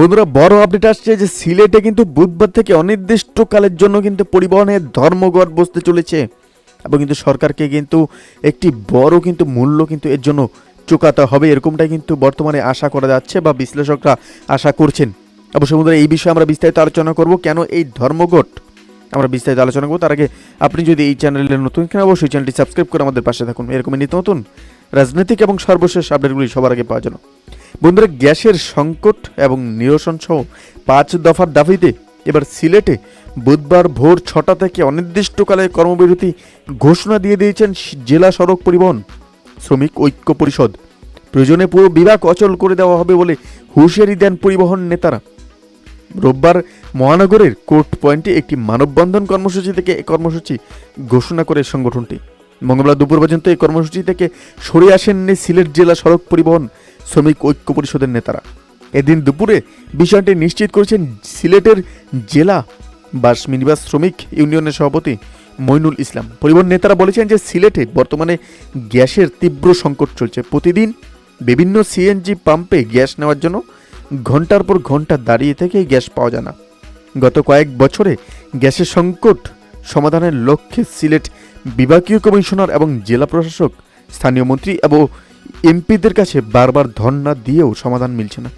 বন্ধুরা, বড় আপডেট আসছে যে সিলেটে কিন্তু বুধবার থেকে অনির্দিষ্টকালের জন্য কিন্তু পরিবহনের ধর্মঘট বসতে চলেছে। এবং কিন্তু সরকারকে কিন্তু একটি বড় কিন্তু মূল্য কিন্তু এর জন্য চুকাতে হবে, এরকমটাই কিন্তু বর্তমানে আশা করা যাচ্ছে বা বিশ্লেষকরা আশা করছেন। অবশ্যই বন্ধুরা, এই বিষয়ে আমরা বিস্তারিত আলোচনা করব। কেন এই ধর্মঘট? আমরা বিস্তারিত আলোচনা করব। তার আগে আপনি যদি এই চ্যানেলে নতুন কিনা, অবশ্যই চ্যানেলটি সাবস্ক্রাইব করে আমাদের পাশে থাকুন। এরকমই নিত্য নতুন রাজনৈতিক এবং সর্বশেষ আপডেটগুলি সবার আগে পাওয়ার জন্য। বন্ধুরা, গ্যাসের সংকট এবং নিরসন সহ পাঁচ দফার দাবিতে এবার সিলেটে বুধবার ভোর ছটা থেকে অনির্দিষ্টকালে কর্মবিরতি ঘোষণা দিয়ে দিয়েছেন জেলা সড়ক পরিবহন শ্রমিক ঐক্য পরিষদ। প্রয়োজনে পুরো বিভাগ অচল করে দেওয়া হবে বলে হুঁশিয়ারি দেন পরিবহন নেতারা। রোববার মহানগরের কোর্ট পয়েন্টে একটি মানববন্ধন কর্মসূচি থেকে কর্মসূচি ঘোষণা করে সংগঠনটি। মঙ্গলবার দুপুর পর্যন্ত এই কর্মসূচি থেকে সরে আসেননি সিলেট জেলা সড়ক পরিবহন শ্রমিক ঐক্য পরিষদের নেতারা। এদিন দুপুরে বিষয়টি নিশ্চিত করেছেন সিলেটের জেলা বাস মিনিবাস শ্রমিক ইউনিয়নের সভাপতি মইনুল ইসলাম। পরিবহন নেতারা বলেছেন যে সিলেটে বর্তমানে গ্যাসের তীব্র সংকট চলছে। প্রতিদিন বিভিন্ন সিএনজি পাম্পে গ্যাস নেওয়ার জন্য ঘণ্টার পর ঘণ্টা দাঁড়িয়ে থেকে গ্যাস পাওয়া যায় না। গত কয়েক বছরে গ্যাসের সংকট সমাধানের লক্ষ্যে সিলেট বিভাগীয় কমিশনার এবং জেলা প্রশাসক, স্থানীয় মন্ত্রী এবং এমপিদের কাছে বারবার ধর্ণা দিয়েও সমাধান মিলছে না।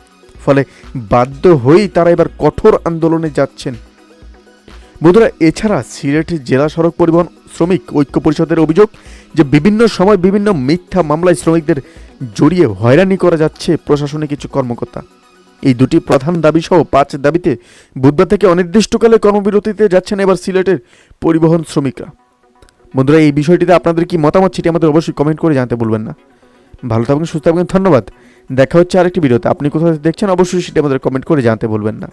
ফলে বাধ্য হয়েই তারা এবার কঠোর আন্দোলনে যাচ্ছেন। বন্ধুরা, এছাড়া সিলেট জেলা সড়ক পরিবহন শ্রমিক ঐক্য পরিষদের অভিযোগ যে বিভিন্ন সময় বিভিন্ন মিথ্যা মামলায় শ্রমিকদের জড়িয়ে হয়রানি করা যাচ্ছে প্রশাসনে কিছু কর্মকর্তা। এই দুটি প্রধান দাবি সহ পাঁচ দাবিতে বুধবার থেকে অনির্দিষ্টকালে কর্মবিরতিতে যাচ্ছেন এবার সিলেটের পরিবহন শ্রমিকরা। বন্ধুরা, এই বিষয়টিতে আপনাদের কি মতামত সেটি আমাদের অবশ্যই কমেন্ট করে জানতে বলবেন না। ভালো থাকবেন, সুস্থ থাকবেন, ধন্যবাদ। দেখা হচ্ছে আরেকটি ভিডিওতে। আপনি কোথাও দেখছেন, অবশ্যই সেটি আমাদের কমেন্ট করে জানতে বলবেন না।